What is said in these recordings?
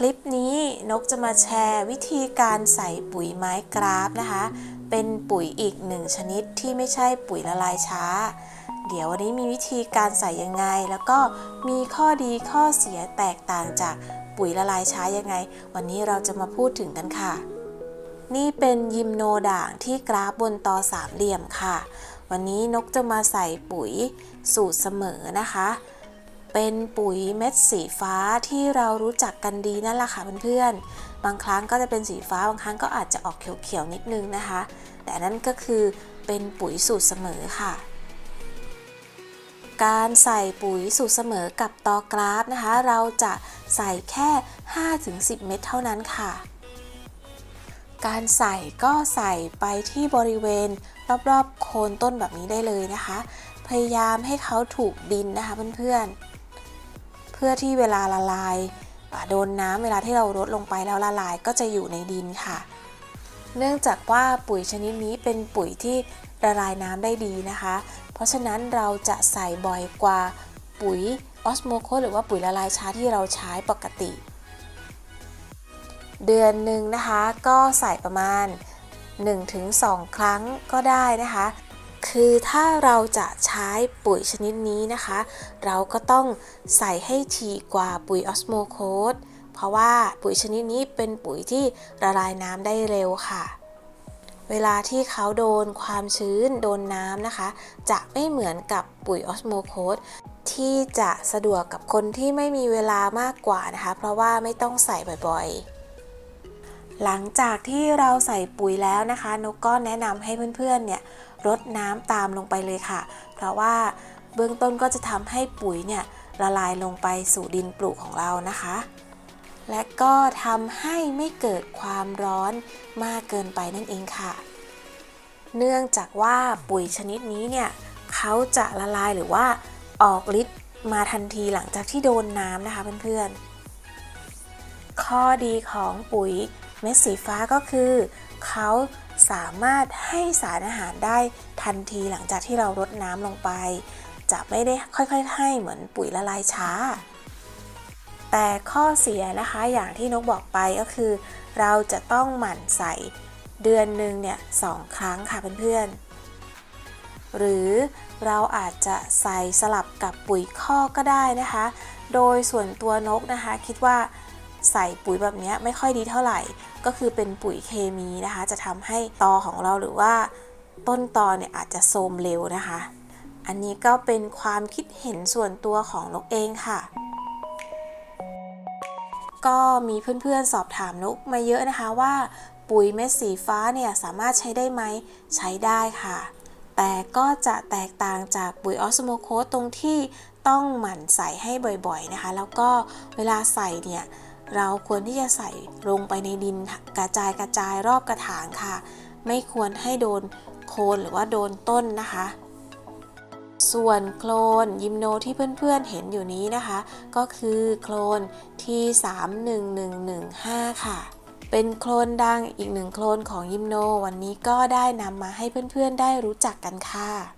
คลิปนี้นกจะมาแชร์วิธีการใส่ปุ๋ยไม้กราฟนะคะ เป็นปุ๋ยอีกหนึ่งชนิดที่ไม่ใช่ปุ๋ยละลายช้า เดี๋ยววันนี้มีวิธีการใส่ยังไง แล้วก็มีข้อดีข้อเสียแตกต่างจากปุ๋ยละลายช้ายังไง วันนี้เราจะมาพูดถึงกันค่ะ นี่เป็นยิมโนด่างที่กราฟบนตอสามเหลี่ยมค่ะ วันนี้นกจะมาใส่ปุ๋ยสูตรเสมอนะคะ เป็นปุ๋ยเม็ดสีฟ้าที่เรารู้จักกันดีนั่นแหละค่ะเพื่อนๆ บางครั้งก็จะเป็นสีฟ้าบางครั้งก็อาจจะออกเขียวๆนิดนึงนะคะ แต่นั่นก็คือเป็นปุ๋ยสูตรเสมอค่ะ การใส่ปุ๋ยสูตรเสมอกับตอกราฟนะคะ เราจะใส่แค่ 5-10 เม็ดเท่านั้นค่ะ การใส่ก็ใส่ไปที่บริเวณรอบๆโคนต้นแบบนี้ได้เลยนะคะ พยายามให้เขาถูกดินนะคะเพื่อนๆ พื่อที่เวลาละลายโดนน้ำเวลาที่เรารดลงไปแล้วละลายก็จะอยู่ในดินค่ะ เนื่องจากว่าปุ๋ยชนิดนี้เป็นปุ๋ยที่ละลายน้ำได้ดีนะคะ เพราะฉะนั้นเราจะใส่บ่อยกว่าปุ๋ยออสโมโคหรือว่าปุ๋ยละลายช้าที่เราใช้ปกติ เดือนหนึ่งนะคะก็ใส่ประมาณ 1-2 ครั้งก็ได้นะคะ คือถ้าเราจะใช้ปุ๋ยชนิดนี้นะคะ เราก็ต้องใส่ให้ถี่กว่าปุ๋ยออสโมโคสเพราะว่าปุ๋ยชนิดนี้เป็นปุ๋ยที่ละลายน้ำได้เร็วค่ะ เวลาที่เขาโดนความชื้นโดนน้ำนะคะ จะไม่เหมือนกับปุ๋ยออสโมโคสที่จะสะดวกกับคนที่ไม่มีเวลามากกว่านะคะ เพราะว่าไม่ต้องใส่บ่อยๆหลังจากที่เราใส่ปุ๋ยแล้วนะคะ นกก็แนะนำให้เพื่อนๆ เนี่ย รดน้ำตามลงไปเลยค่ะ เพราะว่าเบื้องต้นก็จะทำให้ปุ๋ยเนี่ยละลายลงไปสู่ดินปลูกของเรานะคะ และก็ทำให้ไม่เกิดความร้อนมากเกินไปนั่นเองค่ะ เนื่องจากว่าปุ๋ยชนิดนี้เนี่ยเขาจะละลายหรือว่าออกฤทธิ์มาทันทีหลังจากที่โดนน้ำนะคะเพื่อนๆ ข้อดีของปุ๋ยเม็ดสีฟ้าก็คือ เขา สามารถให้สารอาหารได้ทันทีหลังจากที่เรารดน้ำลงไป จะไม่ได้ค่อยๆ ให้เหมือนปุ๋ยละลายช้า แต่ข้อเสียนะคะอย่างที่นกบอกไปก็คือ เราจะต้องหมั่นใส่เดือนหนึ่งเนี่ยสองครั้งค่ะเพื่อนๆ หรือเราอาจจะใส่สลับกับปุ๋ยคอก็ได้นะคะ โดยส่วนตัวนกนะคะคิดว่า ใส่ปุ๋ยแบบนี้ไม่ค่อยดีเท่าไหร่ ก็คือเป็นปุ๋ยเคมีนะคะ จะทำให้ตอของเราหรือว่าต้นตอเนี่ยอาจจะโทมเร็วนะคะ อันนี้ก็เป็นความคิดเห็นส่วนตัวของนกเองค่ะ ก็มีเพื่อนๆสอบถามนกมาเยอะนะคะว่าปุ๋ยเม็ดสีฟ้าเนี่ยสามารถใช้ได้ไหมใช้ได้ค่ะ แต่ก็จะแตกต่างจากปุ๋ยออสโมโคสตรงที่ต้องหมั่นใส่ให้บ่อยๆนะคะ แล้วก็เวลาใส่เนี่ย เราควรที่จะใส่ลงไปในดินกระจายกระจายรอบกระถางค่ะ ไม่ควรให้โดนโคนหรือว่าโดนต้นนะคะ ส่วนโคลนยิมโนที่เพื่อนๆเห็นอยู่นี้นะคะ ก็คือโคลนที่ 31115 ค่ะ เป็นโคลนดังอีกหนึ่งโคลนของยิมโน วันนี้ก็ได้นำมาให้เพื่อนๆได้รู้จักกันค่ะ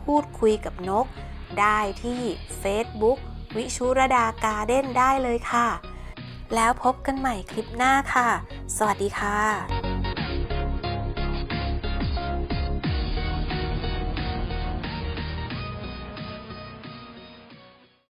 พูดคุยกับนก ได้ที่ Facebook วิชุรดาการเด้นได้เลยค่ะ แล้วพบกันใหม่คลิปหน้าค่ะ สวัสดีค่ะ